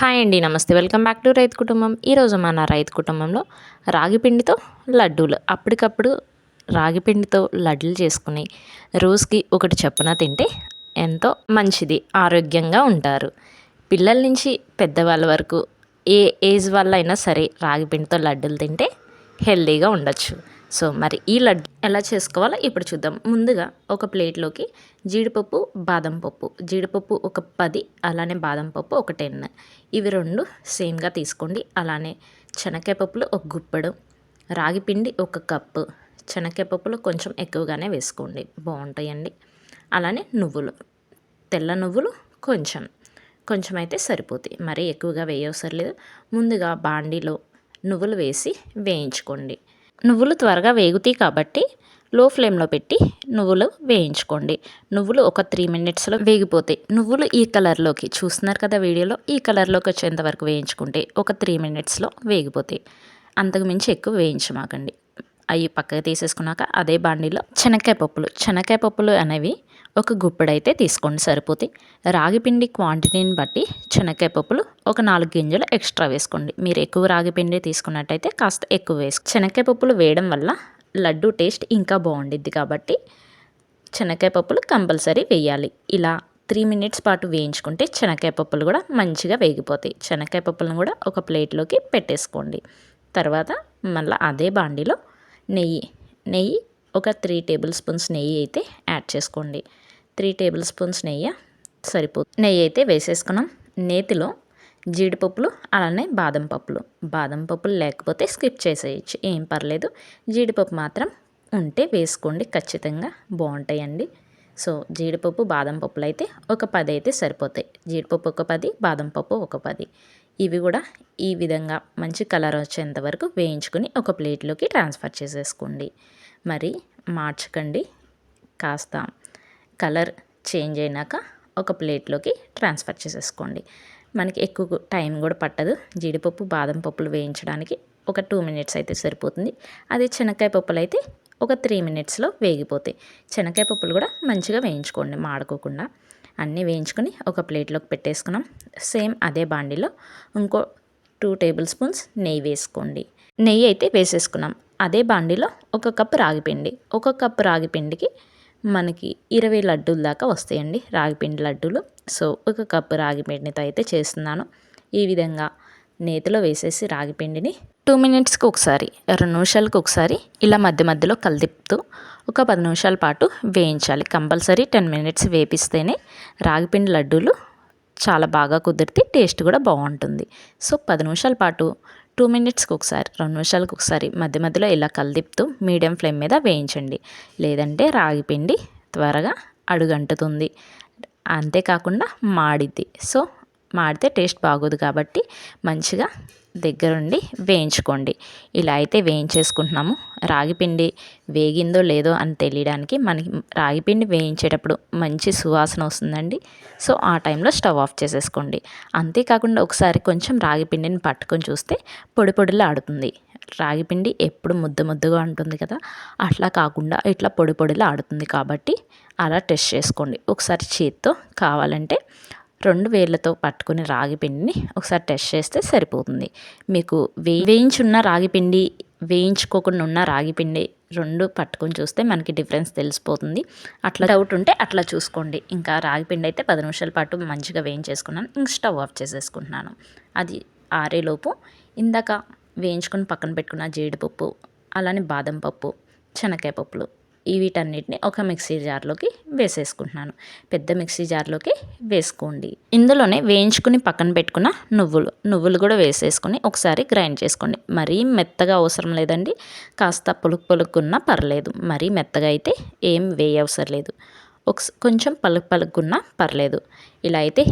Hi అండి నమస్తే. Welcome back to రైతు కుటుంబం. ఈరోజు మన రైతు కుటుంబంలో రాగి పిండితో లడ్డూలు. అప్పటికప్పుడు రాగి పిండితో లడ్డూలు చేసుకుని రోజుకి ఒకటి చొప్పున తింటే ఎంతో మంచిది ఆరోగ్యంగా ఉంటారు. పిల్లల నుంచి పెద్దవాళ్ళ వరకు ఏ ఏజ్ వాళ్ళైనా సరే రాగి పిండితో లడ్డూలు తింటే హెల్తీగా ఉండొచ్చు. సో మరి ఈ లడ్డు ఎలా చేసుకోవాలో ఇప్పుడు చూద్దాం. ముందుగా ఒక ప్లేట్లోకి జీడిపప్పు బాదం పప్పు. జీడిపప్పు ఒక పది అలానే బాదం పప్పు ఒక టెన్. ఇవి రెండు సేమ్గా తీసుకోండి. అలానే శనక్కాయ పప్పులు ఒక గుప్పెడు రాగి పిండి ఒక కప్పు. శనక్కాయ పప్పులు కొంచెం ఎక్కువగానే వేసుకోండి. బాగుంటాయండి. అలానే నువ్వులు తెల్ల నువ్వులు కొంచెం. కొంచెం అయితే సరిపోతాయి. మరీ ఎక్కువగా వేయవసరం లేదు. ముందుగా బాండీలో నువ్వులు వేసి వేయించుకోండి. నువ్వులు త్వరగా వేగుతాయి కాబట్టి లో ఫ్లేమ్లో పెట్టి నువ్వులు వేయించుకోండి. నువ్వులు ఒక త్రీ మినిట్స్లో వేగిపోతాయి. నువ్వులు ఈ కలర్లోకి చూస్తున్నారు కదా వీడియోలో ఈ కలర్లోకి వచ్చేంత వరకు వేయించుకుంటే ఒక త్రీ మినిట్స్లో వేగిపోతాయి. అంతకు మించి ఎక్కువ వేయించమాకండి. అవి పక్కకు తీసేసుకున్నాక అదే బాండీలో శనక్కాయ పప్పులు. శనక్కాయ పప్పులు అనేవి ఒక గుప్పెడైతే తీసుకోండి సరిపోతే. రాగి పిండి క్వాంటిటీని బట్టి శనక్కాయ పప్పులు ఒక నాలుగు గింజలు ఎక్స్ట్రా వేసుకోండి. మీరు ఎక్కువ రాగి పిండి తీసుకున్నట్టయితే కాస్త ఎక్కువ వేసుకో. శనక్కాయ పప్పులు వేయడం వల్ల లడ్డు టేస్ట్ ఇంకా బాగుండిద్ది కాబట్టి శనక్కాయ పప్పులు కంపల్సరీ వేయాలి. ఇలా త్రీ మినిట్స్ పాటు వేయించుకుంటే శనక్కాయ పప్పులు కూడా మంచిగా వేగిపోతాయి. శనక్కాయ పప్పులను కూడా ఒక ప్లేట్లోకి పెట్టేసుకోండి. తర్వాత మళ్ళీ అదే బాండీలో నెయ్యి నెయ్యి ఒక త్రీ టేబుల్ స్పూన్స్ నెయ్యి అయితే యాడ్ చేసుకోండి. త్రీ టేబుల్ స్పూన్స్ నెయ్యి సరిపోతుంది నెయ్యి అయితే వేసేసుకున్నాం. నేతిలో జీడిపప్పులు అలానే బాదం పప్పులు. బాదం పప్పులు లేకపోతే స్కిప్ చేసేయచ్చు. ఏం పర్లేదు. జీడిపప్పు మాత్రం ఉంటే వేసుకోండి. ఖచ్చితంగా బాగుంటాయండి. సో జీడిపప్పు బాదం పప్పులు అయితే ఒక పది అయితే సరిపోతాయి. జీడిపప్పు ఒక పది బాదం పప్పు ఒక పది. ఇవి కూడా ఈ విధంగా మంచి కలర్ వచ్చేంత వరకు వేయించుకుని ఒక ప్లేట్లోకి ట్రాన్స్ఫర్ చేసేసుకోండి. మరి మార్చకండి. కాస్త కలర్ చేంజ్ అయినాక ఒక ప్లేట్లోకి ట్రాన్స్ఫర్ చేసేసుకోండి. మనకి ఎక్కువ టైం కూడా పట్టదు. జీడిపప్పు బాదం పప్పులు వేయించడానికి ఒక టూ మినిట్స్ అయితే సరిపోతుంది. అదే శనక్కాయ పప్పులు అయితే ఒక త్రీ మినిట్స్లో వేగిపోతాయి. శనక్కాయ పప్పులు కూడా మంచిగా వేయించుకోండి మాడుకోకుండా. అన్నీ వేయించుకొని ఒక ప్లేట్లోకి పెట్టేసుకున్నాం. సేమ్ అదే బాండిలో ఇంకో టూ టేబుల్ స్పూన్స్ నెయ్యి వేసుకోండి. నెయ్యి అయితే వేసేసుకున్నాం. అదే బాండిలో ఒక కప్పు రాగిపిండి ఒక కప్పు రాగిపిండికి మనకి ఇరవై లడ్డూల దాకా వస్తాయండి రాగిపిండి లడ్డూలు. సో ఒక కప్పు రాగిపిండితో అయితే చేస్తున్నాను. ఈ విధంగా నేతిలో వేసేసి రాగిపిండిని టూ మినిట్స్కి ఒకసారి రెండు నిమిషాలకు ఒకసారి ఇలా మధ్య మధ్యలో కలిదిప్పుతూ ఒక పది నిమిషాల పాటు వేయించాలి. కంపల్సరీ టెన్ మినిట్స్ వేపిస్తేనే రాగిపిండి లడ్డూలు చాలా బాగా కుదిరితే టేస్ట్ కూడా బాగుంటుంది. సో పది నిమిషాల పాటు టూ మినిట్స్కి ఒకసారి రెండు నిమిషాలకు ఒకసారి మధ్య మధ్యలో ఇలా కలదిప్తూ మీడియం ఫ్లేమ్ మీద వేయించండి. లేదంటే రాగిపిండి త్వరగా అడుగంటుతుంది. అంతేకాకుండా మాడిద్ది. సో మాడితే టేస్ట్ బాగోదు కాబట్టి మంచిగా దగ్గరుండి వేయించుకోండి. ఇలా అయితే వేయించేసుకుంటున్నాము. రాగిపిండి వేగిందో లేదో అని తెలియడానికి మనకి రాగిపిండి వేయించేటప్పుడు మంచి సువాసన వస్తుందండి. సో ఆ టైంలో స్టవ్ ఆఫ్ చేసేసుకోండి. అంతేకాకుండా ఒకసారి కొంచెం రాగిపిండిని పట్టుకొని చూస్తే పొడి పొడిలా ఆడుతుంది. రాగిపిండి ఎప్పుడు ముద్ద ముద్దగా ఉంటుంది కదా అట్లా కాకుండా ఇట్లా పొడి పొడిలా ఆడుతుంది కాబట్టి అలా టెస్ట్ చేసుకోండి. ఒకసారి చేత్తో కావాలంటే రెండు వేళ్ళతో పట్టుకుని రాగిపిండిని ఒకసారి టెస్ట్ చేస్తే సరిపోతుంది. మీకు వే వేయించున్న రాగిపిండి వేయించుకోకుండా ఉన్న రాగి పిండి రెండు పట్టుకొని చూస్తే మనకి డిఫరెన్స్ తెలిసిపోతుంది. అట్లా డౌట్ ఉంటే అట్లా చూసుకోండి. ఇంకా రాగి పిండి అయితే పది నిమిషాల పాటు మంచిగా వేయించేసుకున్నాను. ఇంక స్టవ్ ఆఫ్ చేసేసుకుంటున్నాను. అది ఆరేలోపు ఇందాక వేయించుకొని పక్కన పెట్టుకున్న జీడిపప్పు అలానే బాదం పప్పు శనక్కాయ పప్పులు వీటన్నిటిని ఒక మిక్సీ జార్లోకి వేసేసుకుంటున్నాను. పెద్ద మిక్సీ జార్లోకి వేసుకోండి. ఇందులోనే వేయించుకుని పక్కన పెట్టుకున్న నువ్వులు నువ్వులు కూడా వేసేసుకుని ఒకసారి గ్రైండ్ చేసుకోండి. మరీ మెత్తగా అవసరం లేదండి. కాస్త పులుకు పులుకున్నా పర్లేదు. మరీ మెత్తగా అయితే ఏం వేయవసరం లేదు. ఒక కొంచెం పలుకు పలుకున్నా పర్లేదు. ఇలా అయితే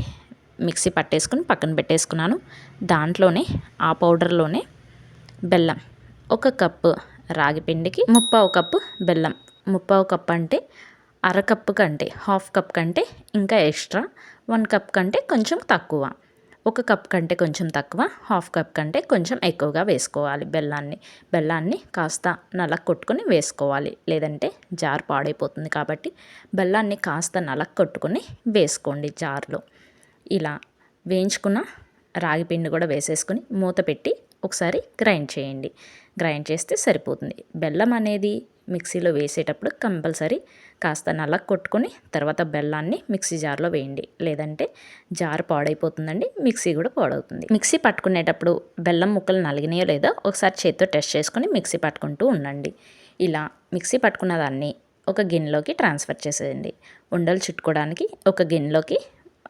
మిక్సీ పట్టేసుకుని పక్కన పెట్టేసుకున్నాను. దాంట్లోనే ఆ పౌడర్లోనే బెల్లం. ఒక కప్పు రాగి పిండికి ముప్పావు కప్పు బెల్లం. ముప్పావు కప్ అంటే అర కప్పు కంటే హాఫ్ కప్ కంటే ఇంకా ఎక్స్ట్రా. వన్ కప్ కంటే కొంచెం తక్కువ. ఒక కప్ కంటే కొంచెం తక్కువ హాఫ్ కప్ కంటే కొంచెం ఎక్కువగా వేసుకోవాలి బెల్లాన్ని. బెల్లాన్ని కాస్త నలక కొట్టుకొని వేసుకోవాలి. లేదంటే జార్ పాడైపోతుంది కాబట్టి బెల్లాన్ని కాస్త నలక కొట్టుకొని వేసుకోండి జార్లో. ఇలా వేయించుకున్న రాగి పిండి కూడా వేసేసుకుని మూత పెట్టి ఒకసారి గ్రైండ్ చేయండి. గ్రైండ్ చేస్తే సరిపోతుంది. బెల్లం అనేది మిక్సీలో వేసేటప్పుడు కంపల్సరీ కాస్త నల్ల కొట్టుకొని తర్వాత బెల్లాన్ని మిక్సీ జార్లో వేయండి. లేదంటే జార్ పాడైపోతుందండి మిక్సీ కూడా పాడవుతుంది. మిక్సీ పట్టుకునేటప్పుడు బెల్లం ముక్కలు నలిగినాయో లేదో ఒకసారి చేత్తో టెస్ట్ చేసుకొని మిక్సీ పట్టుకుంటూ ఉండండి. ఇలా మిక్సీ పట్టుకున్న దాన్ని ఒక గిన్నెలోకి ట్రాన్స్ఫర్ చేసేయండి. ఉండలు చుట్టుకోవడానికి ఒక గిన్నెలోకి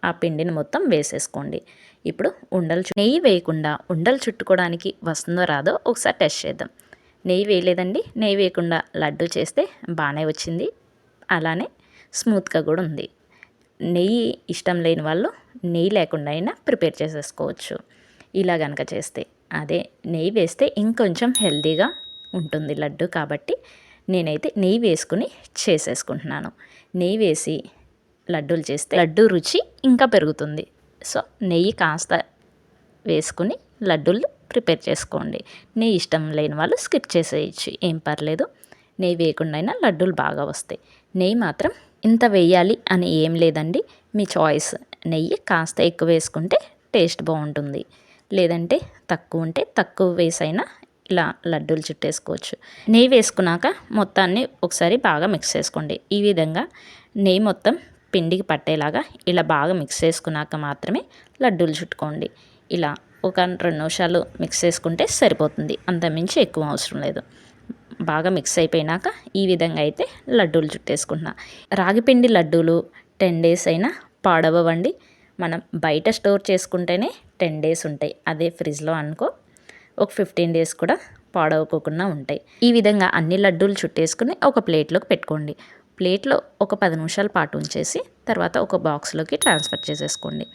ఆ పిండిని మొత్తం వేసేసుకోండి. ఇప్పుడు ఉండలు నెయ్యి వేయకుండా ఉండలు చుట్టుకోవడానికి వస్తుందో రాదో ఒకసారి టెస్ట్ చేద్దాం. నెయ్యి వేయలేదండి. నెయ్యి వేయకుండా లడ్డు చేస్తే బాగానే వచ్చింది. అలానే స్మూత్గా కూడా ఉంది. నెయ్యి ఇష్టం లేని వాళ్ళు నెయ్యి లేకుండా అయినా ప్రిపేర్ చేసేసుకోవచ్చు. ఇలా కనుక చేస్తే అదే నెయ్యి వేస్తే ఇంకొంచెం హెల్తీగా ఉంటుంది లడ్డు కాబట్టి నేనైతే నెయ్యి వేసుకుని చేసేసుకుంటున్నాను. నెయ్యి వేసి లడ్డూలు చేస్తే లడ్డు రుచి ఇంకా పెరుగుతుంది. సో నెయ్యి కాస్త వేసుకుని లడ్డూలు ప్రిపేర్ చేసుకోండి. నెయ్యి ఇష్టం లేని వాళ్ళు స్కిప్ చేసేయచ్చు. ఏం పర్లేదు. నెయ్యి వేయకుండా అయినా లడ్డూలు బాగా వస్తాయి. నెయ్యి మాత్రం ఇంత వేయాలి అని ఏం లేదండి. మీ చాయిస్. నెయ్యి కాస్త ఎక్కువ వేసుకుంటే టేస్ట్ బాగుంటుంది. లేదంటే తక్కువ ఉంటే తక్కువ వేసైనా ఇలా లడ్డూలు చుట్టేసుకోవచ్చు. నెయ్యి వేసుకున్నాక మొత్తాన్ని ఒకసారి బాగా మిక్స్ చేసుకోండి. ఈ విధంగా నెయ్యి మొత్తం పిండికి పట్టేలాగా ఇలా బాగా మిక్స్ చేసుకున్నాక మాత్రమే లడ్డూలు చుట్టుకోండి. ఇలా ఒక రెండు నిమిషాలు మిక్స్ చేసుకుంటే సరిపోతుంది. అంతమించి ఎక్కువ అవసరం లేదు. బాగా మిక్స్ అయిపోయినాక ఈ విధంగా అయితే లడ్డూలు చుట్టేసుకుంటున్నా. రాగిపిండి లడ్డూలు టెన్ డేస్ అయినా పాడవ్వండి. మనం బయట స్టోర్ చేసుకుంటేనే టెన్ డేస్ ఉంటాయి. అదే ఫ్రిడ్జ్లో అనుకో ఒక ఫిఫ్టీన్ డేస్ కూడా పాడవకోకుండా ఉంటాయి. ఈ విధంగా అన్ని లడ్డూలు చుట్టేసుకుని ఒక ప్లేట్లోకి పెట్టుకోండి. ప్లేట్లో ఒక పది నిమిషాల పాటు ఉంచేసి తర్వాత ఒక బాక్స్లోకి ట్రాన్స్ఫర్ చేసేసుకోండి.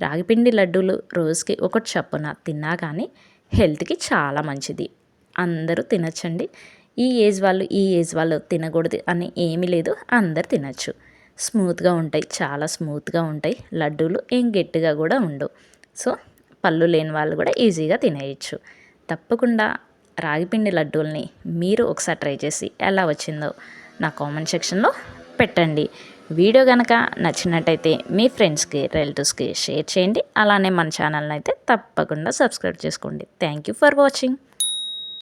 రాగిపిండి లడ్డూలు రోజుకి ఒకటి చప్పున తిన్నా కానీ హెల్త్కి చాలా మంచిది. అందరూ తినచ్చండి. ఈ ఏజ్ వాళ్ళు ఈ ఏజ్ వాళ్ళు తినకూడదు అని ఏమీ లేదు. అందరు తినచ్చు. స్మూత్గా ఉంటాయి. చాలా స్మూత్గా ఉంటాయి. లడ్డూలు ఏం గట్టిగా కూడా ఉండవు. సో పళ్ళు లేని వాళ్ళు కూడా ఈజీగా తినేయచ్చు. తప్పకుండా రాగిపిండి లడ్డూల్ని మీరు ఒకసారి ట్రై చేసి ఎలా వచ్చిందో నా కామెంట్ సెక్షన్లో పెట్టండి. వీడియో కనుక నచ్చినట్టయితే మీ ఫ్రెండ్స్కి రిలేటివ్స్కి షేర్ చేయండి. అలానే మన ఛానల్ని అయితే తప్పకుండా సబ్స్క్రైబ్ చేసుకోండి. Thank you for watching